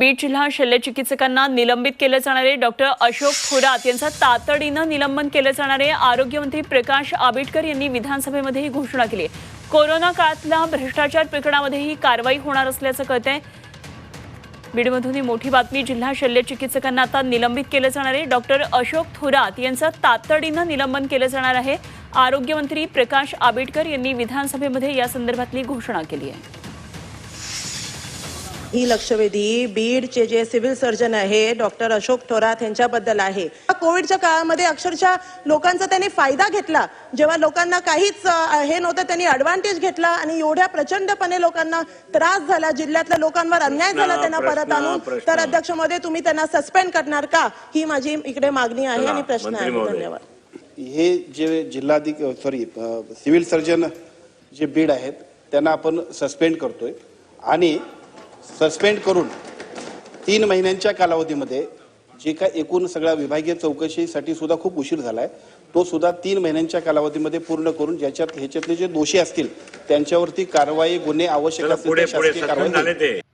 बीड जिल्हा शल्यचिकित्सकांना निलंबित केले जाणारे डॉक्टर अशोक थोरात यांचं तातडीनं निलंबन केले जाणारे आरोग्यमंत्री प्रकाश आंबेडकर यांनी विधानसभेमध्ये ही घोषणा केली. कोरोना काळातल्या भ्रष्टाचार प्रकरणामध्ये ही कारवाई होणार असल्याचं कळतंय. बीडमधून ही मोठी बातमी जिल्हा शल्यचिकित्सकांना आता निलंबित केले जाणारे डॉक्टर अशोक थोरात यांचं तातडीनं निलंबन केलं जाणार आहे. आरोग्यमंत्री प्रकाश आंबेडकर यांनी विधानसभेमध्ये या संदर्भातली घोषणा केली आहे. ही लक्षवेधी बीडचे जे सिव्हिल सर्जन आहे डॉक्टर अशोक थोरात यांच्याबद्दल आहे. कोविडच्या काळामध्ये अक्षरशः लोकांचा त्यांनी फायदा घेतला. जेव्हा लोकांना काहीच हे नव्हतं त्यांनी ऍडव्हान्टेज घेतला आणि एवढ्या प्रचंडपणे लोकांना त्रास झाला जिल्ह्यातल्या लोकांवर अन्याय झाला त्यांना परत आणून. तर अध्यक्ष महोदय तुम्ही त्यांना सस्पेंड करणार का? ही माझी इकडे मागणी आहे आणि प्रश्न आहे. धन्यवाद. हे जे जिल्हाधिक सॉरी सिव्हिल सर्जन जे बीड आहेत त्यांना आपण सस्पेंड करतोय. आणि सस्पेंड करून तीन महिन्यांच्या कालावधीमध्ये जे काय एकूण सगळ्या विभागीय चौकशीसाठी सुद्धा खूप उशीर झालाय तो सुद्धा तीन महिन्यांच्या कालावधीमध्ये पूर्ण करून ज्याच्यात ह्याच्यातले जे दोषी असतील त्यांच्यावरती कारवाई गुन्हे आवश्यक असतील